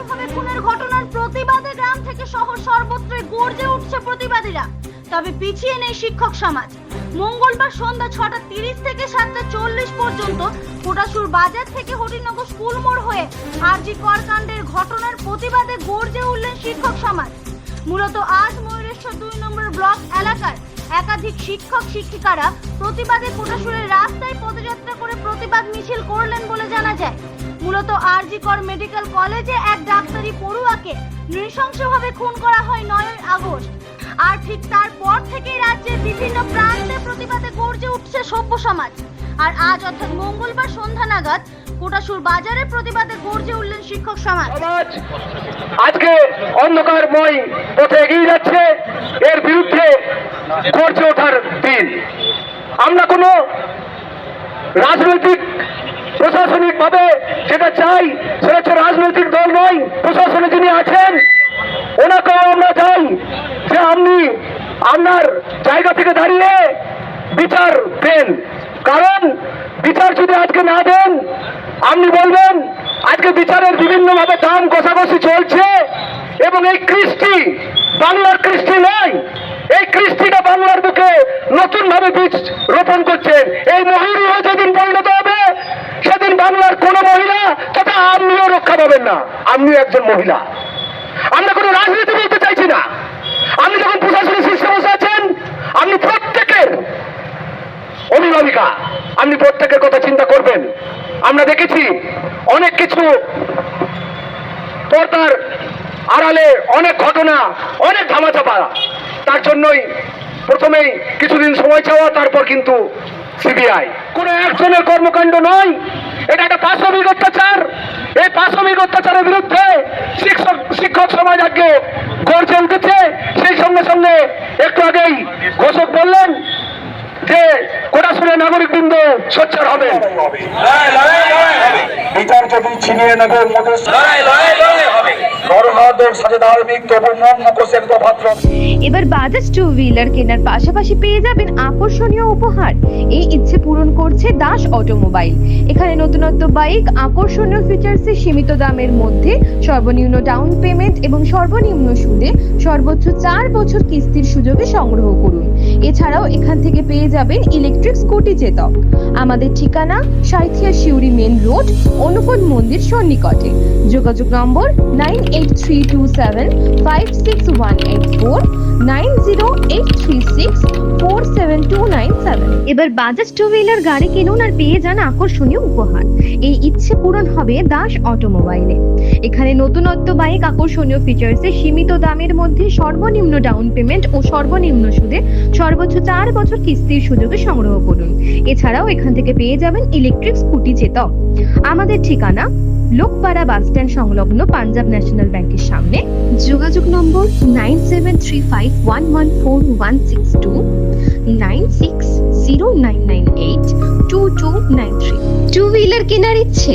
নৃশংসভাবে খুনের ঘটনার প্রতিবাদে গ্রাম থেকে শহর সর্বত্রই গর্জে উঠছে প্রতিবাদীরা। তবে পিছিয়ে নেই শিক্ষক সমাজ। মঙ্গলবার সন্ধ্যা ছটা তিরিশ থেকে সাতটা চল্লিশ পর্যন্ত কোটাসুর বাজার থেকে হরিনগর স্কুল মোড় হয়ে আরজি কর কাণ্ডের ঘটনার প্রতিবাদে গর্জে উঠলেন শিক্ষক সমাজ। মূলত আজ ময়ূরেশ্বর দুই নম্বর ব্লক এলাকার একাধিক শিক্ষক শিক্ষিকারা প্রতিবাদে কোটাসুরের রাস্তায় পদযাত্রা করে প্রতিবাদ মিছিল করলেন বলে জানা যায়। মূলত আরজি কর মেডিকেল কলেজে এক ডাক্তারি পড়ুয়াকে নৃশংসভাবে খুন করা হয় নয়ই আগস্ট। আর ঠিক তারপর থেকেই রাজ্যের বিভিন্ন প্রান্তে প্রতিবাদে গর্জে উঠছে সভ্য সমাজ। আর আজ অর্থাৎ মঙ্গলবার সন্ধ্যা নাগাদ কোটাসুর বাজারে প্রতিবাদে গর্জে উঠলেন শিক্ষক সমাজ। সমাজ আজকে অন্ধকারময় পথে এগিয়ে যাচ্ছে, এর বিরুদ্ধে গর্জে ওঠার দিন। আমরা কোনো রাজনৈতিক প্রশাসনিক ভাবে যেটা চাই সেটা হচ্ছে রাজনৈতিক দল নয়, প্রশাসনে যিনি আছেন, ওনাকেও আমরা চাই যে আপনি আপনার জায়গা থেকে দাঁড়িয়ে বিচার দেন। কারণ বিচার যদি আজকে না দেন, আপনি বলবেন, আজকে বিচারের বিভিন্ন ভাবে দাম কষাকষি চলছে এবং এই কৃষ্টি বাংলার কৃষ্টি নয়, এই কৃষ্টিটা বাংলার বুকে নতুন ভাবে বীজ রোপণ করছেন এই মহিলা যেদিন পরিণত হবে সেদিন বাংলার কোন মহিলা তথা আপনিও রক্ষা পাবেন না। আপনিও একজন মহিলা। আমরা কোনো রাজনীতি বলতে চাইছি না। আপনি যখন প্রশাসনিক শীর্ষে বসে আছেন, আপনি প্রত্যেকের অভিভাবিকা। আপনি প্রত্যেকের কথা চিন্তা করবেন। আমরা দেখেছি অনেক কিছু পর্দার আড়ালে অনেক ঘটনা, অনেক ধামাচাপা। তার জন্যই প্রথমেই কিছুদিন সময় চাওয়া, তারপর কিন্তু সিবিআই। কোনো একজনের কর্মকাণ্ড নয়। এটা একটা পাশবিক অত্যাচার। এই পাশবিক অত্যাচারের বিরুদ্ধে শিক্ষক শিক্ষক সমাজ আজকে গর্জে উঠেছে। সেই সঙ্গে সঙ্গে একটু আগেই ঘোষক বললেন যে কোটাশুরের নাগরিকবৃন্দ সোচ্চার হবে। বিচার যদি ছিনিয়ে নেবে মন এবার বাজাজ টু হুইলার কেনার পাশাপাশি পেয়ে যাবেন আকর্ষণীয় উপহার। এই ইচ্ছে পূরণ করছে দাস অটোমোবাইল। এখানে নতুনত্ব বাইক আকর্ষণীয় ফিচার্সে সীমিত দামের মধ্যে সর্বনিম্ন ডাউন পেমেন্ট এবং সর্বনিম্ন সুদে সর্বোচ্চ চার বছর কিস্তির সুযোগে সংগ্রহ করুন। এছাড়াও এখান থেকে পেয়ে যাবেন ইলেকট্রিক স্কুটি চেতক। আমাদের ঠিকানা সাইথিয়া শিউরি মেন রোড অনুকূল মন্দির সন্নিকটে। যোগাযোগ নম্বর nine eight three two seven five six one eight four nine zero eight three six four seven এবার বাজাজ টু হুইলার গাড়ি কিনুন আর পেয়ে যান আকর্ষণীয় উপহার। এই ইচ্ছে পূরণ হবে দাস অটোমোবাইলে। এখানে নতুনত্ব বাইক আকর্ষণীয় ফিচার্সে সীমিত দামের মধ্যে সর্বনিম্ন ডাউন পেমেন্ট ও সর্বনিম্ন সুদে সর্বোচ্চ চার বছর কিস্তির সুযোগে সংগ্রহ করুন। এছাড়াও এখান থেকে পেয়ে যাবেন ইলেকট্রিক স্কুটি চেতক আমাদের ঠিকানা লোকপাড়া বাস স্ট্যান্ড সংলগ্ন পাঞ্জাব ন্যাশনাল ব্যাংকের সামনে। যোগাযোগ নম্বর nine seven three five one one four one six two, nine six zero nine nine eight two two nine three. Two wheeler কেনার ইচ্ছে?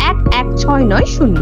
এক এক ছয় নয় শূন্য।